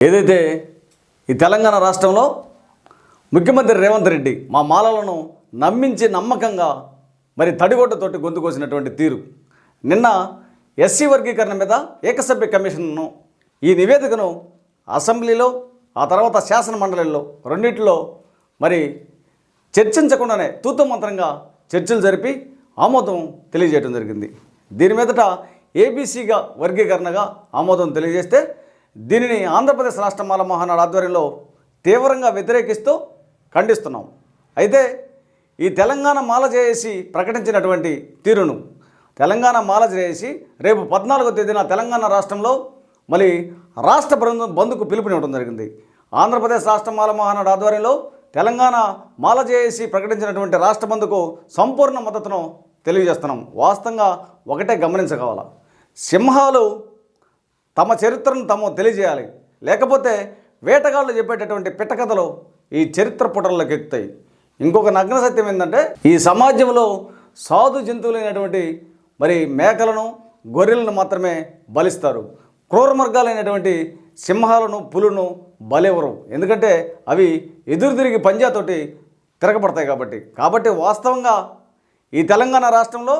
ఏదైతే ఈ తెలంగాణ రాష్ట్రంలో ముఖ్యమంత్రి రేవంత్ రెడ్డి మా మాలలను నమ్మించి నమ్మకంగా మరి తడిగొడ్డతోటి గొంతుకోసినటువంటి తీరు. నిన్న ఎస్సీ వర్గీకరణ మీద ఏకసభ్య కమిషన్ను ఈ నివేదికను అసెంబ్లీలో ఆ తర్వాత శాసన మండలిలో రెండింటిలో మరి చర్చించకుండానే తూతుమంత్రంగా చర్చలు జరిపి ఆమోదం తెలియజేయడం జరిగింది. దీని మీదట ఏబీసీగా వర్గీకరణగా ఆమోదం తెలియజేస్తే దీనిని ఆంధ్రప్రదేశ్ రాష్ట్ర మాల మహానాడు ఆధ్వర్యంలో తీవ్రంగా వ్యతిరేకిస్తూ ఖండిస్తున్నాం. అయితే ఈ తెలంగాణ మాల చేసి ప్రకటించినటువంటి తీరును తెలంగాణ మాల చేసి రేపు పద్నాలుగో తేదీన తెలంగాణ రాష్ట్రంలో మళ్ళీ రాష్ట్ర బృందం బంధుకు పిలుపునివ్వడం జరిగింది. ఆంధ్రప్రదేశ్ రాష్ట్ర మాల మహానాడు ఆధ్వర్యంలో తెలంగాణ మాల చేసి ప్రకటించినటువంటి రాష్ట్ర బంధుకు సంపూర్ణ మద్దతును తెలియజేస్తున్నాం. వాస్తవంగా ఒకటే గమనించగల సింహాలు తమ చరిత్రను తాము తెలియజేయాలి. లేకపోతే వేటగాళ్ళు చెప్పేటటువంటి పిట్టకథలు ఈ చరిత్ర పుటల్లోకి ఎక్కుతాయి. ఇంకొక నగ్న సత్యం ఏంటంటే ఈ సమాజంలో సాధు జంతువులైనటువంటి మరి మేకలను గొర్రెలను మాత్రమే బలిస్తారు. క్రూర మార్గాలైనటువంటి సింహాలను పులును బలెవరు ఎందుకంటే అవి ఎదురు తిరిగి పంజాతోటి తిరగబడతాయి కాబట్టి. కాబట్టి వాస్తవంగా ఈ తెలంగాణ రాష్ట్రంలో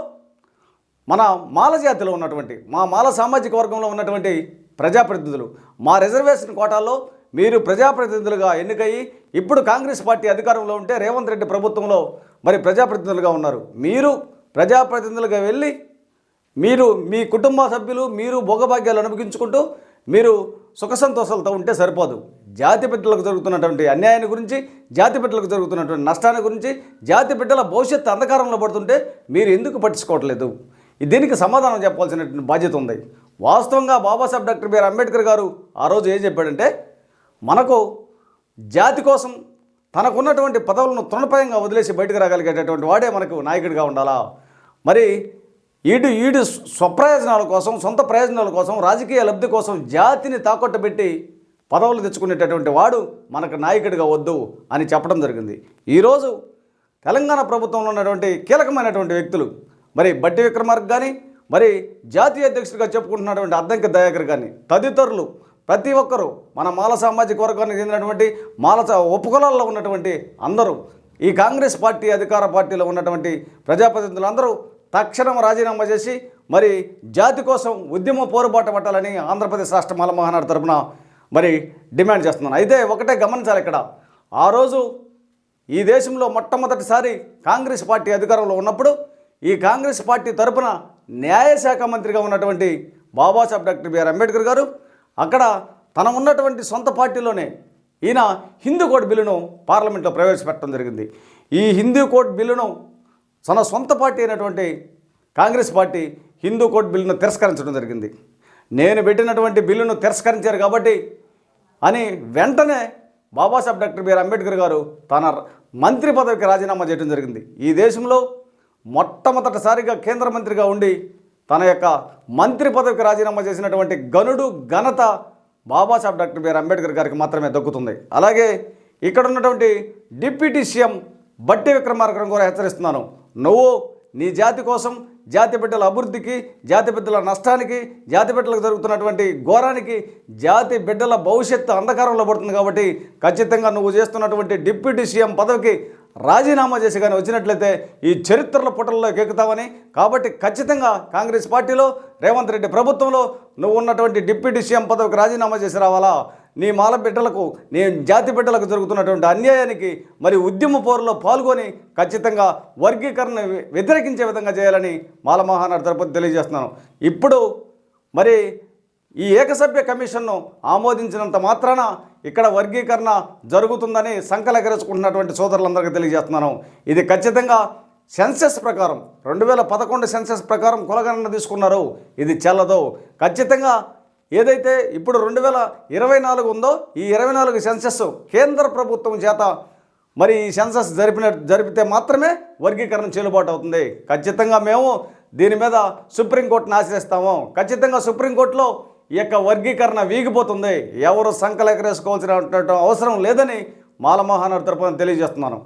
మన మాల జాతిలో ఉన్నటువంటి మా మాల సామాజిక వర్గంలో ఉన్నటువంటి ప్రజాప్రతినిధులు మా రిజర్వేషన్ కోటాల్లో మీరు ప్రజాప్రతినిధులుగా ఎన్నికయ్యి ఇప్పుడు కాంగ్రెస్ పార్టీ అధికారంలో ఉంటే రేవంత్ రెడ్డి ప్రభుత్వంలో మరి ప్రజాప్రతినిధులుగా ఉన్నారు. మీరు ప్రజాప్రతినిధులుగా వెళ్ళి మీరు మీ కుటుంబ సభ్యులు మీరు భోగభాగ్యాలు అనుభవించుకుంటూ మీరు సుఖ సంతోషాలతో ఉంటే సరిపోదు. జాతి బిడ్డలకు జరుగుతున్నటువంటి అన్యాయాన్ని గురించి జాతి బిడ్డలకు జరుగుతున్నటువంటి నష్టాన్ని గురించి జాతి బిడ్డల భవిష్యత్తు అంధకారంలో పడుతుంటే మీరు ఎందుకు పట్టించుకోవట్లేదు? దీనికి సమాధానం చెప్పాల్సినటువంటి బాధ్యత ఉంది. వాస్తవంగా బాబాసాహెబ్ డాక్టర్ బిఆర్ అంబేద్కర్ గారు ఆ రోజు ఏం చెప్పాడంటే మనకు జాతి కోసం తనకున్నటువంటి పదవులను తృణప్రాయంగా వదిలేసి బయటకు రాగలిగేటటువంటి వాడే మనకు నాయకుడిగా ఉండాలా? మరి ఈడు ఈడు స్వప్రయోజనాల కోసం సొంత ప్రయోజనాల కోసం రాజకీయ లబ్ధి కోసం జాతిని తాకట్టు పెట్టి పదవులు తెచ్చుకునేటటువంటి వాడు మనకు నాయకుడిగా వద్దు అని చెప్పడం జరిగింది. ఈరోజు తెలంగాణ ప్రభుత్వంలో ఉన్నటువంటి కీలకమైనటువంటి వ్యక్తులు మరి బట్టి విక్రమార్క కానీ మరి జాతీయ అధ్యక్షుడిగా చెప్పుకుంటున్నటువంటి అద్దంకి దయాకర్ కానీ తదితరులు ప్రతి ఒక్కరూ మన మాల సామాజిక వర్గానికి చెందినటువంటి మాల ఉపకులాల్లో ఉన్నటువంటి అందరూ ఈ కాంగ్రెస్ పార్టీ అధికార పార్టీలో ఉన్నటువంటి ప్రజాప్రతినిధులు అందరూ తక్షణం రాజీనామా చేసి మరి జాతి కోసం ఉద్యమ పోరుబాట పట్టాలని ఆంధ్రప్రదేశ్ రాష్ట్ర మాల మహానాడు తరపున మరి డిమాండ్ చేస్తున్నాను. అయితే ఒకటే గమనించాలి ఇక్కడ. ఆ రోజు ఈ దేశంలో మొట్టమొదటిసారి కాంగ్రెస్ పార్టీ అధికారంలో ఉన్నప్పుడు ఈ కాంగ్రెస్ పార్టీ తరపున న్యాయశాఖ మంత్రిగా ఉన్నటువంటి బాబాసాహెబ్ డాక్టర్ బిఆర్ అంబేద్కర్ గారు అక్కడ తన ఉన్నటువంటి సొంత పార్టీలోనే ఈయన హిందూ కోడ్ బిల్లును పార్లమెంట్లో ప్రవేశపెట్టడం జరిగింది. ఈ హిందూ కోడ్ బిల్లును తన సొంత పార్టీ అయినటువంటి కాంగ్రెస్ పార్టీ హిందూ కోడ్ బిల్లును తిరస్కరించడం జరిగింది. నేను పెట్టినటువంటి బిల్లును తిరస్కరించారు కాబట్టి అని వెంటనే బాబాసాహెబ్ డాక్టర్ బిఆర్ అంబేద్కర్ గారు తన మంత్రి పదవికి రాజీనామా చేయడం జరిగింది. ఈ దేశంలో మొట్టమొదటిసారిగా కేంద్ర మంత్రిగా ఉండి తన యొక్క మంత్రి పదవికి రాజీనామా చేసినటువంటి గనుడు ఘనత బాబాసాహెబ్ డాక్టర్ బిఆర్ అంబేద్కర్ గారికి మాత్రమే దక్కుతుంది. అలాగే ఇక్కడ ఉన్నటువంటి డిప్యూటీ సీఎం బట్టి విక్రమార్కరం కూడా హెచ్చరిస్తున్నాను. నువ్వు నీ జాతి కోసం జాతి బిడ్డల అభివృద్ధికి జాతి బిడ్డల నష్టానికి జాతి బిడ్డలకు జరుగుతున్నటువంటి ఘోరానికి జాతి బిడ్డల భవిష్యత్తు అంధకారంలో పడుతుంది కాబట్టి ఖచ్చితంగా నువ్వు చేస్తున్నటువంటి డిప్యూటీ సీఎం పదవికి రాజీనామా చేసి కానీ వచ్చినట్లయితే ఈ చరిత్రల పుటల్లోకి ఎక్కుతావని. కాబట్టి ఖచ్చితంగా కాంగ్రెస్ పార్టీలో రేవంత్ రెడ్డి ప్రభుత్వంలో నువ్వు ఉన్నటువంటి డిప్యూటీ సీఎం పదవికి రాజీనామా చేసి రావాలా? నీ మాల బిడ్డలకు నీ జాతి బిడ్డలకు జరుగుతున్నటువంటి అన్యాయానికి మరి ఉద్యమ పోరులో పాల్గొని ఖచ్చితంగా వర్గీకరణ వ్యతిరేకించే విధంగా చేయాలని మాల మహానాడు తరపున తెలియజేస్తున్నాను. ఇప్పుడు మరి ఈ ఏకసభ్య కమిషన్ను ఆమోదించినంత మాత్రాన ఇక్కడ వర్గీకరణ జరుగుతుందని సంకలెగరేసుకుంటున్నటువంటి సోదరులందరికీ తెలియజేస్తున్నాను. ఇది ఖచ్చితంగా సెన్సెస్ ప్రకారం రెండు వేల పదకొండు సెన్సెస్ ప్రకారం కులగణన తీసుకున్నారు. ఇది చెల్లదు. ఖచ్చితంగా ఏదైతే ఇప్పుడు రెండు వేల ఇరవై నాలుగు ఉందో ఈ ఇరవై నాలుగు సెన్సెస్ కేంద్ర ప్రభుత్వం చేత మరి ఈ సెన్సస్ జరిపిన జరిపితే మాత్రమే వర్గీకరణ చెల్లుబాటు అవుతుంది. ఖచ్చితంగా మేము దీని మీద సుప్రీంకోర్టును ఆశ్రయిస్తాము. ఖచ్చితంగా సుప్రీంకోర్టులో ఈ యొక్క వర్గీకరణ వీగిపోతుంది. ఎవరు సంకలెకరేసుకోవాల్సిన అవసరం లేదని మాల తరపున తెలియజేస్తున్నాను.